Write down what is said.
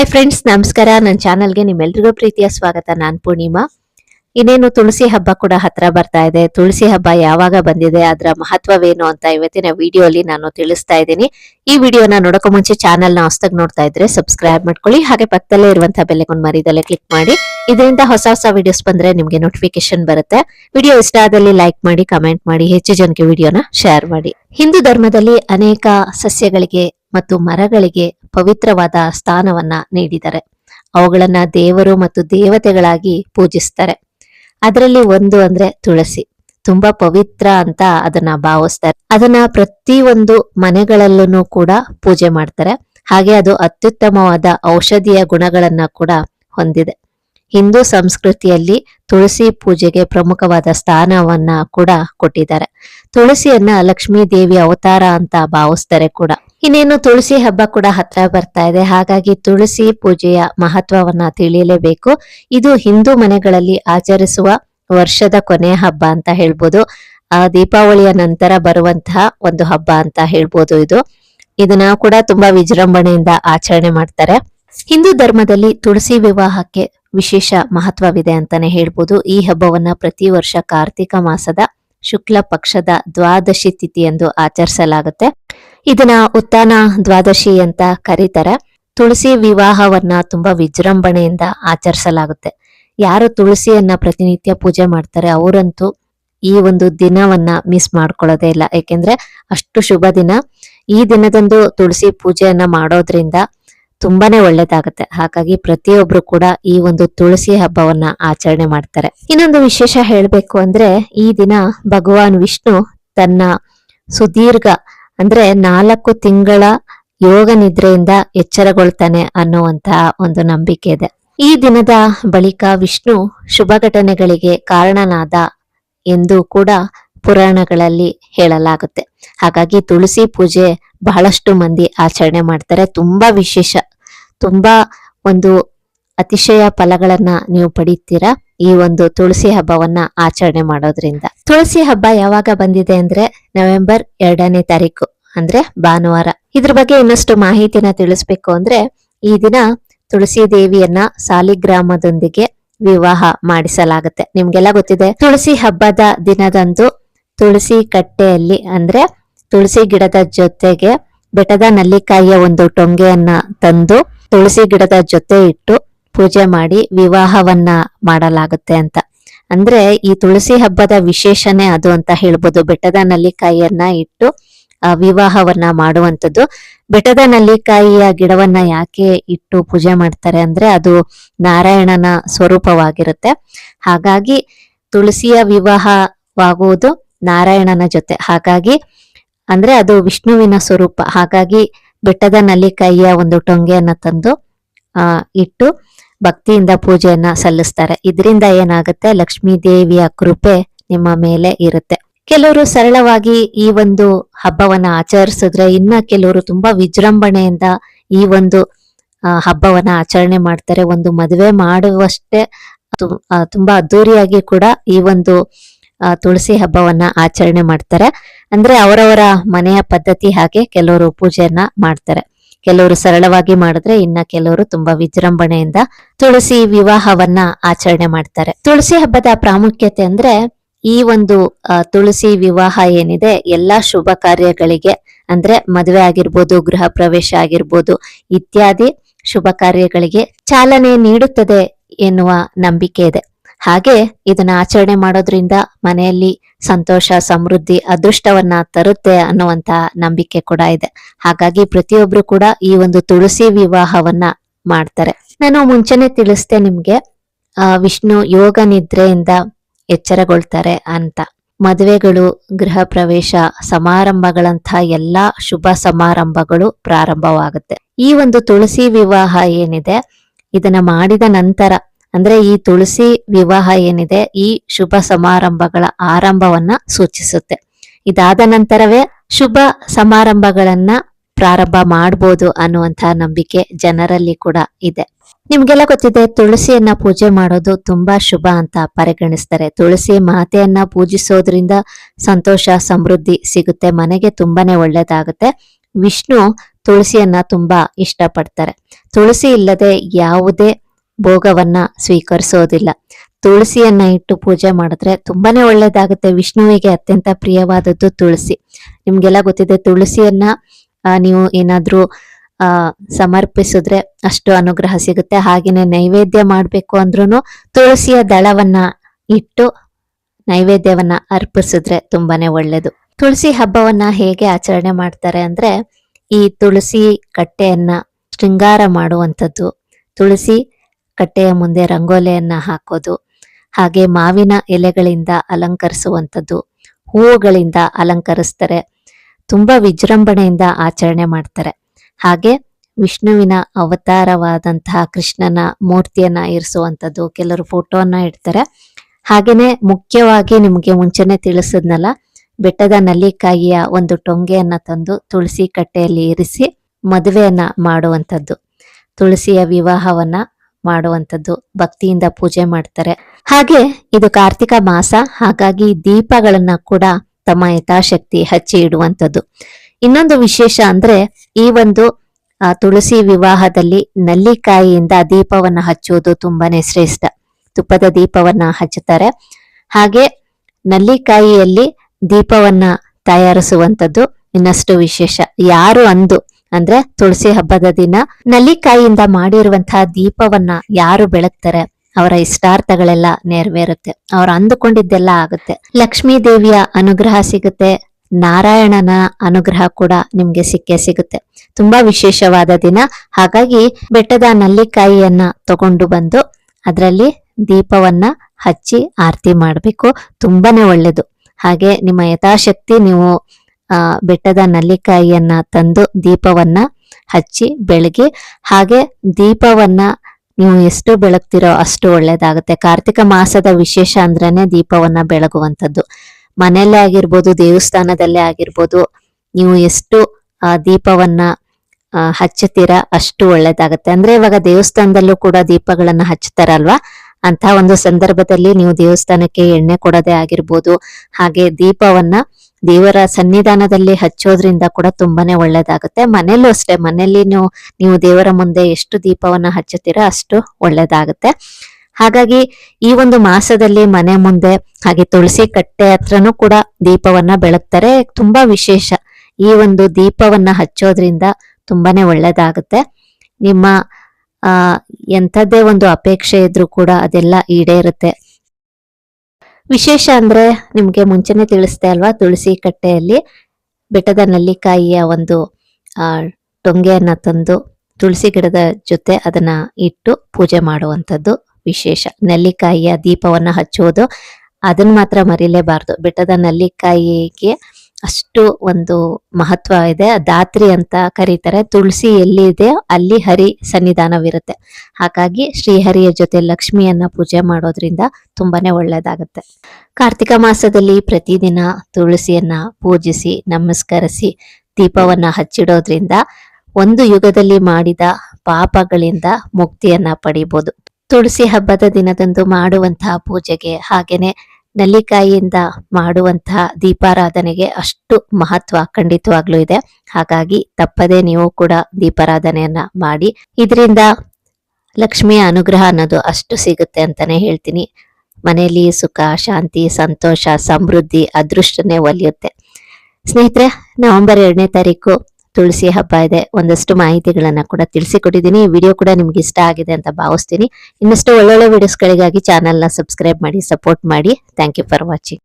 Hi friends ನಮಸ್ಕಾರ. ನನ್ನ ಚಾನಲ್ಗೆ ನಿಮ್ಮೆಲ್ರಿಗೂ ಪ್ರೀತಿಯ ಸ್ವಾಗತ. ನಾನ್ ಪೂರ್ಣಿಮಾ. ಇನ್ನೇನು ತುಳಸಿ ಹಬ್ಬ ಕೂಡ ಹತ್ರ ಬರ್ತಾ ಇದೆ. ತುಳಸಿ ಹಬ್ಬ ಯಾವಾಗ ಬಂದಿದೆ, ಅದರ ಮಹತ್ವವೇನು ಅಂತ ಇವತ್ತಿನ ವಿಡಿಯೋಲಿ ನಾನು ತಿಳಿಸ್ತಾ ಇದ್ದೀನಿ. ಈ ವಿಡಿಯೋನ ನೋಡೋಕೆ ಮುಂಚೆ ನ ಹೊಸದಾಗಿ ನೋಡ್ತಾ ಇದ್ರೆ ಸಬ್ಸ್ಕ್ರೈಬ್ ಮಾಡ್ಕೊಳ್ಳಿ. ಹಾಗೆ ಪಕ್ಕದಲ್ಲೇ ಇರುವಂತಹ ಬೆಲೆಗೊಂದು ಮರಿದಲ್ಲೇ ಕ್ಲಿಕ್ ಮಾಡಿ. ಇದರಿಂದ ಹೊಸ ಹೊಸ ವಿಡಿಯೋಸ್ ಬಂದ್ರೆ ನಿಮ್ಗೆ ನೋಟಿಫಿಕೇಶನ್ ಬರುತ್ತೆ. ವಿಡಿಯೋ ಇಷ್ಟ ಆದಲ್ಲಿ ಲೈಕ್ ಮಾಡಿ, ಕಮೆಂಟ್ ಮಾಡಿ, ಹೆಚ್ಚು ಜನಕ್ಕೆ ವಿಡಿಯೋನ ಶೇರ್ ಮಾಡಿ. ಹಿಂದೂ ಧರ್ಮದಲ್ಲಿ ಅನೇಕ ಸಸ್ಯಗಳಿಗೆ ಮತ್ತು ಮರಗಳಿಗೆ ಪವಿತ್ರವಾದ ಸ್ಥಾನವನ್ನ ನೀಡಿದ್ದಾರೆ ಅವುಗಳನ್ನ ದೇವರು ಮತ್ತು ದೇವತೆಗಳಾಗಿ ಪೂಜಿಸ್ತಾರೆ. ಅದರಲ್ಲಿ ಒಂದು ಅಂದ್ರೆ ತುಳಸಿ. ತುಂಬಾ ಪವಿತ್ರ ಅಂತ ಅದನ್ನ ಭಾವಿಸ್ತಾರೆ. ಅದನ್ನ ಪ್ರತಿ ಒಂದು ಮನೆಗಳಲ್ಲೂ ಕೂಡ ಪೂಜೆ ಮಾಡ್ತಾರೆ. ಹಾಗೆ ಅದು ಅತ್ಯುತ್ತಮವಾದ ಔಷಧೀಯ ಗುಣಗಳನ್ನ ಕೂಡ ಹೊಂದಿದೆ. ಹಿಂದೂ ಸಂಸ್ಕೃತಿಯಲ್ಲಿ ತುಳಸಿ ಪೂಜೆಗೆ ಪ್ರಮುಖವಾದ ಸ್ಥಾನವನ್ನ ಕೂಡ ಕೊಟ್ಟಿದ್ದಾರೆ. ತುಳಸಿಯನ್ನ ಲಕ್ಷ್ಮೀ ದೇವಿ ಅವತಾರ ಅಂತ ಭಾವಿಸ್ತಾರೆ ಕೂಡ. ಇನ್ನೇನು ತುಳಸಿ ಹಬ್ಬ ಕೂಡ ಹತ್ರ ಬರ್ತಾ ಇದೆ. ಹಾಗಾಗಿ ತುಳಸಿ ಪೂಜೆಯ ಮಹತ್ವವನ್ನ ತಿಳಿಯಲೇಬೇಕು. ಇದು ಹಿಂದೂ ಮನೆಗಳಲ್ಲಿ ಆಚರಿಸುವ ವರ್ಷದ ಕೊನೆಯ ಹಬ್ಬ ಅಂತ ಹೇಳ್ಬೋದು. ಆ ದೀಪಾವಳಿಯ ನಂತರ ಬರುವಂತಹ ಒಂದು ಹಬ್ಬ ಅಂತ ಹೇಳ್ಬೋದು ಇದು. ಇದನ್ನ ಕೂಡ ತುಂಬಾ ವಿಜೃಂಭಣೆಯಿಂದ ಆಚರಣೆ ಮಾಡ್ತಾರೆ. ಹಿಂದೂ ಧರ್ಮದಲ್ಲಿ ತುಳಸಿ ವಿವಾಹಕ್ಕೆ ವಿಶೇಷ ಮಹತ್ವವಿದೆ ಅಂತಾನೆ ಹೇಳ್ಬೋದು. ಈ ಹಬ್ಬವನ್ನ ಪ್ರತಿ ವರ್ಷ ಕಾರ್ತಿಕ ಮಾಸದ ಶುಕ್ಲ ಪಕ್ಷದ ದ್ವಾದಶಿ ತಿಥಿಯಂದು ಆಚರಿಸಲಾಗುತ್ತೆ. ಇದನ್ನ ಉತ್ತಾನ ದ್ವಾದಶಿ ಅಂತ ಕರೀತಾರೆ. ತುಳಸಿ ವಿವಾಹವನ್ನ ತುಂಬಾ ವಿಜೃಂಭಣೆಯಿಂದ ಆಚರಿಸಲಾಗುತ್ತೆ. ಯಾರು ತುಳಸಿಯನ್ನ ಪ್ರತಿನಿತ್ಯ ಪೂಜೆ ಮಾಡ್ತಾರೆ ಅವರಂತೂ ಈ ಒಂದು ದಿನವನ್ನ ಮಿಸ್ ಮಾಡ್ಕೊಳ್ಳೋದೇ ಇಲ್ಲ. ಯಾಕೆಂದ್ರೆ ಅಷ್ಟು ಶುಭ ದಿನ. ಈ ದಿನದಂದು ತುಳಸಿ ಪೂಜೆಯನ್ನ ಮಾಡೋದ್ರಿಂದ ತುಂಬಾನೇ ಒಳ್ಳೇದಾಗುತ್ತೆ. ಹಾಗಾಗಿ ಪ್ರತಿಯೊಬ್ರು ಕೂಡ ಈ ಒಂದು ತುಳಸಿ ಹಬ್ಬವನ್ನ ಆಚರಣೆ ಮಾಡ್ತಾರೆ. ಇನ್ನೊಂದು ವಿಶೇಷ ಹೇಳ್ಬೇಕು ಅಂದ್ರೆ ಈ ದಿನ ಭಗವಾನ್ ವಿಷ್ಣು ತನ್ನ ಸುದೀರ್ಘ ಅಂದ್ರೆ ನಾಲ್ಕು ತಿಂಗಳ ಯೋಗ ನಿದ್ರೆಯಿಂದ ಎಚ್ಚರಗೊಳ್ತಾನೆ ಅನ್ನುವಂತಹ ಒಂದು ನಂಬಿಕೆ ಇದೆ. ಈ ದಿನದ ಬಳಿಕ ವಿಷ್ಣು ಶುಭ ಘಟನೆಗಳಿಗೆ ಕಾರಣನಾದ ಎಂದು ಕೂಡ ಪುರಾಣಗಳಲ್ಲಿ ಹೇಳಲಾಗುತ್ತೆ. ಹಾಗಾಗಿ ತುಳಸಿ ಪೂಜೆ ಬಹಳಷ್ಟು ಮಂದಿ ಆಚರಣೆ ಮಾಡ್ತಾರೆ. ತುಂಬಾ ವಿಶೇಷ, ತುಂಬಾ ಒಂದು ಅತಿಶಯ ಫಲಗಳನ್ನ ನೀವು ಪಡಿತೀರಾ? ಈ ಒಂದು ತುಳಸಿ ಹಬ್ಬವನ್ನ ಆಚರಣೆ ಮಾಡೋದ್ರಿಂದ. ತುಳಸಿ ಹಬ್ಬ ಯಾವಾಗ ಬಂದಿದೆ ಅಂದ್ರೆ ನವೆಂಬರ್ ಎರಡನೇ ತಾರೀಕು, ಅಂದ್ರೆ ಭಾನುವಾರ. ಇದ್ರ ಬಗ್ಗೆ ಇನ್ನಷ್ಟು ಮಾಹಿತಿನ ತಿಳಿಸ್ಬೇಕು ಅಂದ್ರೆ ಈ ದಿನ ತುಳಸಿ ದೇವಿಯನ್ನ ಸಾಲಿಗ್ರಾಮದೊಂದಿಗೆ ವಿವಾಹ ಮಾಡಿಸಲಾಗುತ್ತೆ. ನಿಮ್ಗೆಲ್ಲ ಗೊತ್ತಿದೆ, ತುಳಸಿ ಹಬ್ಬದ ದಿನದಂದು ತುಳಸಿ ಕಟ್ಟೆಯಲ್ಲಿ ಅಂದ್ರೆ ತುಳಸಿ ಗಿಡದ ಜೊತೆಗೆ ಬೆಟ್ಟದ ನಲ್ಲಿಕಾಯಿಯ ಒಂದು ಟೊಂಗೆಯನ್ನ ತಂದು ತುಳಸಿ ಗಿಡದ ಜೊತೆ ಇಟ್ಟು ಪೂಜೆ ಮಾಡಿ ವಿವಾಹವನ್ನ ಮಾಡಲಾಗುತ್ತೆ ಅಂತ. ಅಂದ್ರೆ ಈ ತುಳಸಿ ಹಬ್ಬದ ವಿಶೇಷನೇ ಅದು ಅಂತ ಹೇಳ್ಬೋದು. ಬೆಟ್ಟದ ನಲ್ಲಿಕಾಯಿಯನ್ನ ಇಟ್ಟು ವಿವಾಹವನ್ನ ಮಾಡುವಂಥದ್ದು. ಬೆಟ್ಟದ ನಲ್ಲಿಕಾಯಿಯ ಗಿಡವನ್ನ ಯಾಕೆ ಇಟ್ಟು ಪೂಜೆ ಮಾಡ್ತಾರೆ ಅಂದ್ರೆ ಅದು ನಾರಾಯಣನ ಸ್ವರೂಪವಾಗಿರುತ್ತೆ. ಹಾಗಾಗಿ ತುಳಸಿಯ ವಿವಾಹವಾಗುವುದು ನಾರಾಯಣನ ಜೊತೆ. ಹಾಗಾಗಿ ಅಂದ್ರೆ ಅದು ವಿಷ್ಣುವಿನ ಸ್ವರೂಪ. ಹಾಗಾಗಿ ಬೆಟ್ಟದ ನಲ್ಲಿಕಾಯಿಯ ಒಂದು ಟೊಂಗೆಯನ್ನ ತಂದು ಇಟ್ಟು ಭಕ್ತಿಯಿಂದ ಪೂಜೆಯನ್ನ ಸಲ್ಲಿಸ್ತಾರೆ. ಇದರಿಂದ ಏನಾಗುತ್ತೆ? ಲಕ್ಷ್ಮೀ ದೇವಿಯ ಕೃಪೆ ನಿಮ್ಮ ಮೇಲೆ ಇರುತ್ತೆ. ಕೆಲವರು ಸರಳವಾಗಿ ಈ ಒಂದು ಹಬ್ಬವನ್ನ ಆಚರಿಸಿದ್ರೆ ಇನ್ನ ಕೆಲವರು ತುಂಬಾ ವಿಜೃಂಭಣೆಯಿಂದ ಈ ಒಂದು ಹಬ್ಬವನ್ನ ಆಚರಣೆ ಮಾಡ್ತಾರೆ. ಒಂದು ಮದುವೆ ಮಾಡುವಷ್ಟೇ ತುಂಬಾ ಅದ್ದೂರಿಯಾಗಿ ಕೂಡ ಈ ಒಂದು ತುಳಸಿ ಹಬ್ಬವನ್ನ ಆಚರಣೆ ಮಾಡ್ತಾರೆ. ಅಂದ್ರೆ ಅವರವರ ಮನೆಯ ಪದ್ಧತಿ ಹಾಗೆ ಕೆಲವರು ಪೂಜೆಯನ್ನ ಮಾಡ್ತಾರೆ. ಕೆಲವರು ಸರಳವಾಗಿ ಮಾಡಿದ್ರೆ ಇನ್ನ ಕೆಲವರು ತುಂಬಾ ವಿಜೃಂಭಣೆಯಿಂದ ತುಳಸಿ ವಿವಾಹವನ್ನ ಆಚರಣೆ ಮಾಡ್ತಾರೆ. ತುಳಸಿ ಹಬ್ಬದ ಪ್ರಾಮುಖ್ಯತೆ ಅಂದ್ರೆ ಈ ಒಂದು ತುಳಸಿ ವಿವಾಹ ಏನಿದೆ, ಎಲ್ಲಾ ಶುಭ ಕಾರ್ಯಗಳಿಗೆ ಅಂದ್ರೆ ಮದುವೆ ಆಗಿರ್ಬೋದು, ಗೃಹ ಪ್ರವೇಶ ಆಗಿರ್ಬೋದು ಇತ್ಯಾದಿ ಶುಭ ಕಾರ್ಯಗಳಿಗೆ ಚಾಲನೆ ನೀಡುತ್ತದೆ ಎನ್ನುವ ನಂಬಿಕೆ ಇದೆ. ಹಾಗೆ ಇದನ್ನ ಆಚರಣೆ ಮಾಡೋದ್ರಿಂದ ಮನೆಯಲ್ಲಿ ಸಂತೋಷ, ಸಮೃದ್ಧಿ, ಅದೃಷ್ಟವನ್ನ ತರುತ್ತೆ ಅನ್ನುವಂತ ನಂಬಿಕೆ ಕೂಡ ಇದೆ. ಹಾಗಾಗಿ ಪ್ರತಿಯೊಬ್ರು ಕೂಡ ಈ ಒಂದು ತುಳಸಿ ವಿವಾಹವನ್ನ ಮಾಡ್ತಾರೆ. ನಾನು ಮುಂಚೆನೆ ತಿಳಿಸ್ದೆ ನಿಮ್ಗೆ, ಆ, ವಿಷ್ಣು ಯೋಗ ನಿದ್ರೆಯಿಂದ ಎಚ್ಚರಗೊಳ್ತಾರೆ ಅಂತ. ಮದುವೆಗಳು, ಗೃಹ ಪ್ರವೇಶ ಸಮಾರಂಭಗಳಂತಹ ಎಲ್ಲಾ ಶುಭ ಸಮಾರಂಭಗಳು ಪ್ರಾರಂಭವಾಗುತ್ತೆ. ಈ ಒಂದು ತುಳಸಿ ವಿವಾಹ ಏನಿದೆ, ಇದನ್ನ ಮಾಡಿದ ನಂತರ ಅಂದ್ರೆ ಈ ತುಳಸಿ ವಿವಾಹ ಏನಿದೆ, ಈ ಶುಭ ಸಮಾರಂಭಗಳ ಆರಂಭವನ್ನ ಸೂಚಿಸುತ್ತೆ. ಇದಾದ ನಂತರವೇ ಶುಭ ಸಮಾರಂಭಗಳನ್ನ ಪ್ರಾರಂಭ ಮಾಡ್ಬೋದು ಅನ್ನುವಂತಹ ನಂಬಿಕೆ ಜನರಲ್ಲಿ ಕೂಡ ಇದೆ. ನಿಮ್ಗೆಲ್ಲ ಗೊತ್ತಿದೆ, ತುಳಸಿಯನ್ನ ಪೂಜೆ ಮಾಡೋದು ತುಂಬಾ ಶುಭ ಅಂತ ಪರಿಗಣಿಸ್ತಾರೆ. ತುಳಸಿ ಮಾತೆಯನ್ನ ಪೂಜಿಸೋದ್ರಿಂದ ಸಂತೋಷ, ಸಮೃದ್ಧಿ ಸಿಗುತ್ತೆ, ಮನೆಗೆ ತುಂಬಾನೇ ಒಳ್ಳೇದಾಗುತ್ತೆ. ವಿಷ್ಣು ತುಳಸಿಯನ್ನ ತುಂಬಾ ಇಷ್ಟಪಡ್ತಾರೆ. ತುಳಸಿ ಇಲ್ಲದೆ ಯಾವುದೇ ಭೋಗವನ್ನ ಸ್ವೀಕರಿಸೋದಿಲ್ಲ. ತುಳಸಿಯನ್ನ ಇಟ್ಟು ಪೂಜೆ ಮಾಡಿದ್ರೆ ತುಂಬಾನೇ ಒಳ್ಳೇದಾಗುತ್ತೆ. ವಿಷ್ಣುವಿಗೆ ಅತ್ಯಂತ ಪ್ರಿಯವಾದದ್ದು ತುಳಸಿ. ನಿಮ್ಗೆಲ್ಲ ಗೊತ್ತಿದೆ, ತುಳಸಿಯನ್ನ ನೀವು ಏನಾದ್ರೂ, ಆ, ಸಮರ್ಪಿಸಿದ್ರೆ ಅಷ್ಟು ಅನುಗ್ರಹ ಸಿಗುತ್ತೆ. ಹಾಗೇನೆ ನೈವೇದ್ಯ ಮಾಡ್ಬೇಕು ಅಂದ್ರೂ ತುಳಸಿಯ ದಳವನ್ನ ಇಟ್ಟು ನೈವೇದ್ಯವನ್ನ ಅರ್ಪಿಸಿದ್ರೆ ತುಂಬಾನೇ ಒಳ್ಳೇದು. ತುಳಸಿ ಹಬ್ಬವನ್ನ ಹೇಗೆ ಆಚರಣೆ ಮಾಡ್ತಾರೆ ಅಂದ್ರೆ, ಈ ತುಳಸಿ ಕಟ್ಟೆಯನ್ನ ಶೃಂಗಾರ ಮಾಡುವಂಥದ್ದು. ತುಳಸಿ ಕಟ್ಟೆಯ ಮುಂದೆ ರಂಗೋಲೆಯನ್ನ ಹಾಕೋದು, ಹಾಗೆ ಮಾವಿನ ಎಲೆಗಳಿಂದ ಅಲಂಕರಿಸುವಂಥದ್ದು, ಹೂವುಗಳಿಂದ ಅಲಂಕರಿಸ್ತಾರೆ, ತುಂಬಾ ವಿಜೃಂಭಣೆಯಿಂದ ಆಚರಣೆ ಮಾಡ್ತಾರೆ. ಹಾಗೆ ವಿಷ್ಣುವಿನ ಅವತಾರವಾದಂತಹ ಕೃಷ್ಣನ ಮೂರ್ತಿಯನ್ನ ಇರಿಸುವಂಥದ್ದು ಕೆಲವರು ಫೋಟೋನ ಇಡ್ತಾರೆ. ಹಾಗೇನೆ ಮುಖ್ಯವಾಗಿ ನಿಮಗೆ ಮುಂಚೆನೆ ತಿಳಿಸಿದ್ನಲ್ಲ, ಬೆಟ್ಟದ ನಲ್ಲಿಕಾಯಿಯ ಒಂದು ಟೊಂಗೆಯನ್ನ ತಂದು ತುಳಸಿ ಕಟ್ಟೆಯಲ್ಲಿ ಇರಿಸಿ ಮದುವೆಯನ್ನ ಮಾಡುವಂಥದ್ದು. ತುಳಸಿಯ ವಿವಾಹವನ್ನ ಮಾಡುವಂಥದ್ದು, ಭಕ್ತಿಯಿಂದ ಪೂಜೆ ಮಾಡ್ತಾರೆ. ಹಾಗೆ ಇದು ಕಾರ್ತಿಕ ಮಾಸ, ಹಾಗಾಗಿ ದೀಪಗಳನ್ನ ಕೂಡ ತಮ್ಮ ಯಥಾಶಕ್ತಿ ಹಚ್ಚಿ ಇಡುವಂಥದ್ದು. ಇನ್ನೊಂದು ವಿಶೇಷ ಅಂದ್ರೆ ಈ ಒಂದು ತುಳಸಿ ವಿವಾಹದಲ್ಲಿ ನಲ್ಲಿಕಾಯಿಯಿಂದ ದೀಪವನ್ನ ಹಚ್ಚುವುದು ತುಂಬಾನೇ ಶ್ರೇಷ್ಠ. ತುಪ್ಪದ ದೀಪವನ್ನ ಹಚ್ಚುತ್ತಾರೆ. ಹಾಗೆ ನಲ್ಲಿಕಾಯಿಯಲ್ಲಿ ದೀಪವನ್ನ ತಯಾರಿಸುವಂತದ್ದು ಇನ್ನಷ್ಟು ವಿಶೇಷ. ಯಾರು ಅಂದು ಅಂದ್ರೆ ತುಳಸಿ ಹಬ್ಬದ ದಿನ ನಲ್ಲಿಕಾಯಿಯಿಂದ ಮಾಡಿರುವಂತಹ ದೀಪವನ್ನ ಯಾರು ಬೆಳಗ್ತಾರೆ? ಅವರ ಇಷ್ಟಾರ್ಥಗಳೆಲ್ಲ ನೆರವೇರುತ್ತೆ. ಅವ್ರು ಅಂದುಕೊಂಡಿದ್ದೆಲ್ಲ ಆಗುತ್ತೆ. ಲಕ್ಷ್ಮೀ ದೇವಿಯ ಅನುಗ್ರಹ ಸಿಗುತ್ತೆ. ನಾರಾಯಣನ ಅನುಗ್ರಹ ಕೂಡ ನಿಮ್ಗೆ ಸಿಕ್ಕೇ ಸಿಗುತ್ತೆ. ತುಂಬಾ ವಿಶೇಷವಾದ ದಿನ. ಹಾಗಾಗಿ ಬೆಟ್ಟದ ನಲ್ಲಿಕಾಯಿಯನ್ನ ತಗೊಂಡು ಬಂದು ಅದರಲ್ಲಿ ದೀಪವನ್ನ ಹಚ್ಚಿ ಆರತಿ ಮಾಡಬೇಕು. ತುಂಬಾನೇ ಒಳ್ಳೇದು. ಹಾಗೆ ನಿಮ್ಮ ಯಥಾಶಕ್ತಿ ನೀವು ಬೆಟ್ಟದ ನಲ್ಲಿಕಾಯಿಯನ್ನ ತಂದು ದೀಪವನ್ನ ಹಚ್ಚಿ ಬೆಳಗಿ, ಹಾಗೆ ದೀಪವನ್ನ ನೀವು ಎಷ್ಟು ಬೆಳಗ್ತಿರೋ ಅಷ್ಟು ಒಳ್ಳೇದಾಗುತ್ತೆ. ಕಾರ್ತಿಕ ಮಾಸದ ವಿಶೇಷ ಅಂದ್ರೇನೆ ದೀಪವನ್ನ ಬೆಳಗುವಂಥದ್ದು. ಮನೆಯಲ್ಲೇ ಆಗಿರ್ಬೋದು, ದೇವಸ್ಥಾನದಲ್ಲೇ ಆಗಿರ್ಬೋದು, ನೀವು ಎಷ್ಟು ದೀಪವನ್ನ ಹಚ್ಚುತ್ತೀರಾ ಅಷ್ಟು ಒಳ್ಳೇದಾಗತ್ತೆ. ಅಂದ್ರೆ ಇವಾಗ ದೇವಸ್ಥಾನದಲ್ಲೂ ಕೂಡ ದೀಪಗಳನ್ನ ಹಚ್ಚುತ್ತಾರಲ್ವಾ? ಅಂತ ಒಂದು ಸಂದರ್ಭದಲ್ಲಿ ನೀವು ದೇವಸ್ಥಾನಕ್ಕೆ ಎಣ್ಣೆ ಕೊಡೋದೇ ಆಗಿರ್ಬೋದು, ಹಾಗೆ ದೀಪವನ್ನ ದೇವರ ಸನ್ನಿಧಾನದಲ್ಲಿ ಹಚ್ಚೋದ್ರಿಂದ ಕೂಡ ತುಂಬಾನೇ ಒಳ್ಳೇದಾಗುತ್ತೆ. ಮನೆಯಲ್ಲೂ ಅಷ್ಟೇ, ಮನೆಯಲ್ಲಿ ನೀವು ನೀವು ದೇವರ ಮುಂದೆ ಎಷ್ಟು ದೀಪವನ್ನ ಹಚ್ಚುತ್ತೀರಾ ಅಷ್ಟು ಒಳ್ಳೇದಾಗುತ್ತೆ. ಹಾಗಾಗಿ ಈ ಒಂದು ಮಾಸದಲ್ಲಿ ಮನೆ ಮುಂದೆ, ಹಾಗೆ ತುಳಸಿ ಕಟ್ಟೆ ಹತ್ರನೂ ಕೂಡ ದೀಪವನ್ನ ಬೆಳಗ್ತಾರೆ. ತುಂಬಾ ವಿಶೇಷ. ಈ ಒಂದು ದೀಪವನ್ನ ಹಚ್ಚೋದ್ರಿಂದ ತುಂಬಾನೇ ಒಳ್ಳೇದಾಗುತ್ತೆ. ನಿಮ್ಮ ಆ, ಎಂಥದ್ದೇ ಒಂದು ಅಪೇಕ್ಷೆ ಇದ್ರೂ ಕೂಡ ಅದೆಲ್ಲ ಈಡೇರುತ್ತೆ. ವಿಶೇಷ ಅಂದ್ರೆ ನಿಮ್ಗೆ ಮುಂಚೆನೆ ತಿಳಿಸ್ದೆ ಅಲ್ವಾ, ತುಳಸಿ ಕಟ್ಟೆಯಲ್ಲಿ ಬೆಟ್ಟದ ನಲ್ಲಿಕಾಯಿಯ ಒಂದು, ಆ, ಟೊಂಗೆಯನ್ನ ತಂದು ತುಳಸಿ ಗಿಡದ ಜೊತೆ ಅದನ್ನ ಇಟ್ಟು ಪೂಜೆ ಮಾಡುವಂಥದ್ದು ವಿಶೇಷ. ನೆಲ್ಲಿಕಾಯಿಯ ದೀಪವನ್ನ ಹಚ್ಚುವುದು ಅದನ್ನ ಮಾತ್ರ ಮರಿಲೇಬಾರ್ದು. ಬೆಟ್ಟದ ನಲ್ಲಿಕಾಯಿಗೆ ಅಷ್ಟು ಒಂದು ಮಹತ್ವ ಇದೆ. ದಾತ್ರಿ ಅಂತ ಕರೀತಾರೆ. ತುಳಸಿ ಎಲ್ಲಿ ಇದೆ ಅಲ್ಲಿ ಹರಿ ಸನ್ನಿಧಾನವಿರುತ್ತೆ. ಹಾಗಾಗಿ ಶ್ರೀಹರಿಯ ಜೊತೆ ಲಕ್ಷ್ಮಿಯನ್ನ ಪೂಜೆ ಮಾಡೋದ್ರಿಂದ ತುಂಬಾನೇ ಒಳ್ಳೇದಾಗುತ್ತೆ. ಕಾರ್ತಿಕ ಮಾಸದಲ್ಲಿ ಪ್ರತಿದಿನ ತುಳಸಿಯನ್ನ ಪೂಜಿಸಿ, ನಮಸ್ಕರಿಸಿ, ದೀಪವನ್ನ ಹಚ್ಚಿಡೋದ್ರಿಂದ ಒಂದು ಯುಗದಲ್ಲಿ ಮಾಡಿದ ಪಾಪಗಳಿಂದ ಮುಕ್ತಿಯನ್ನ ಪಡಿಬೋದು. ತುಳಸಿ ಹಬ್ಬದ ದಿನದಂದು ಮಾಡುವಂತಹ ಪೂಜೆಗೆ ಹಾಗೇನೆ ನಲ್ಲಿಕಾಯಿಯಿಂದ ಮಾಡುವಂತಹ ದೀಪಾರಾಧನೆಗೆ ಅಷ್ಟು ಮಹತ್ವ ಖಂಡಿತವಾಗ್ಲೂ ಇದೆ. ಹಾಗಾಗಿ ತಪ್ಪದೆ ನೀವು ಕೂಡ ದೀಪಾರಾಧನೆಯನ್ನ ಮಾಡಿ. ಇದರಿಂದ ಲಕ್ಷ್ಮಿಯ ಅನುಗ್ರಹ ಅನ್ನೋದು ಅಷ್ಟು ಸಿಗುತ್ತೆ ಅಂತಾನೆ ಹೇಳ್ತೀನಿ. ಮನೆಯಲ್ಲಿ ಸುಖ, ಶಾಂತಿ, ಸಂತೋಷ, ಸಮೃದ್ಧಿ, ಅದೃಷ್ಟನೇ ಒಲಿಯುತ್ತೆ. ಸ್ನೇಹಿತರೆ, ನವೆಂಬರ್ ಎರಡನೇ ತಾರೀಕು ತುಳಸಿ ಹಬ್ಬ ಇದೆ, ಒಂದಷ್ಟು ಮಾಹಿತಿಗಳನ್ನ ಕೂಡ ತಿಳಿಸಿಕೊಟ್ಟಿದ್ದೀನಿ. ಈ ವಿಡಿಯೋ ಕೂಡ ನಿಮ್ಗೆ ಇಷ್ಟ ಆಗಿದೆ ಅಂತ ಭಾವಿಸ್ತೀನಿ. ಇನ್ನಷ್ಟು ಒಳ್ಳೊಳ್ಳೆ ವಿಡಿಯೋಸ್ಗಳಿಗಾಗಿ ಚಾನೆಲ್ನ ಸಬ್ಸ್ಕ್ರೈಬ್ ಮಾಡಿ ಸಪೋರ್ಟ್ ಮಾಡಿ. Thank you for watching